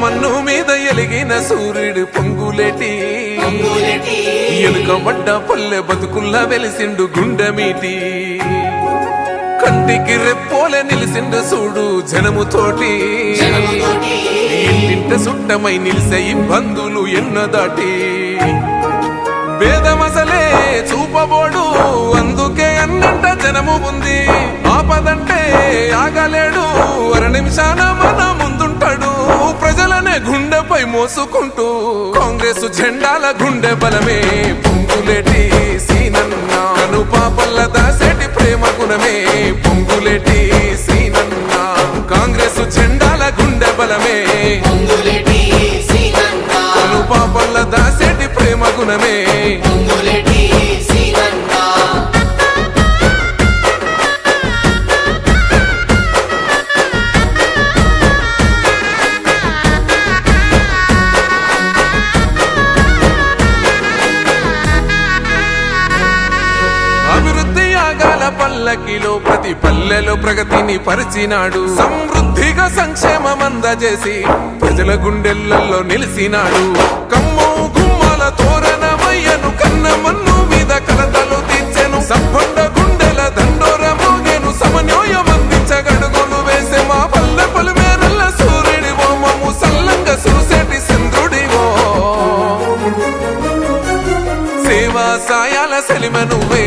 మన్ను మీద ఎలిగిన సూర్యుడు పొంగులేటి. ఎలుకబడ్డ పల్లె బతుకుల్లా వెలిసిండు గుండెమీటి కంటికి రెప్పోలే నిలిసిండు చూడు జనముతోటి ఇంటింట సుట్టమై నిలిసే ఇబ్బందులు ఎన్న దాటి వేదమసలే చూపబోడు అందుకే అన్నంట జనము ఉంది. ఆపదంటే ఆగలేడు అర నిమిషాన గుండెపై మోసుకుంటూ కాంగ్రెస్ జెండాల గుండె బలమే. పొంగులేటి సీనన్న పాపల్ల దాసేటి ప్రేమ గుణమే. పొంగులేటి సీనన్న కాంగ్రెస్ జెండాల గుండె బలమే. పొంగులేటి సీనన్న పాపల్ల దాసేటి ప్రేమ గుణమే. పల్లకిలో ప్రతి పల్లెలో ప్రగతిని పరిచినాడు. సమృద్ధిగా సంక్షేమం అందజేసి ప్రజల గుండెల్లో నిలిచినాడు. కమ్ము గుమ్మల తోరణమయ్యను కన్న మన్ను మీద కలతలు తీర్చెను. సంపండ గుండెల దండోర మోగెను సమన్వయం అందించగడుగులు వేసే మా పల్లె పలుమేరల్ల సూర్యుడి ఓమము సల్లంగా చూసేటి చంద్రుడివో. సేవా సాయాల సెలిమ నువ్వే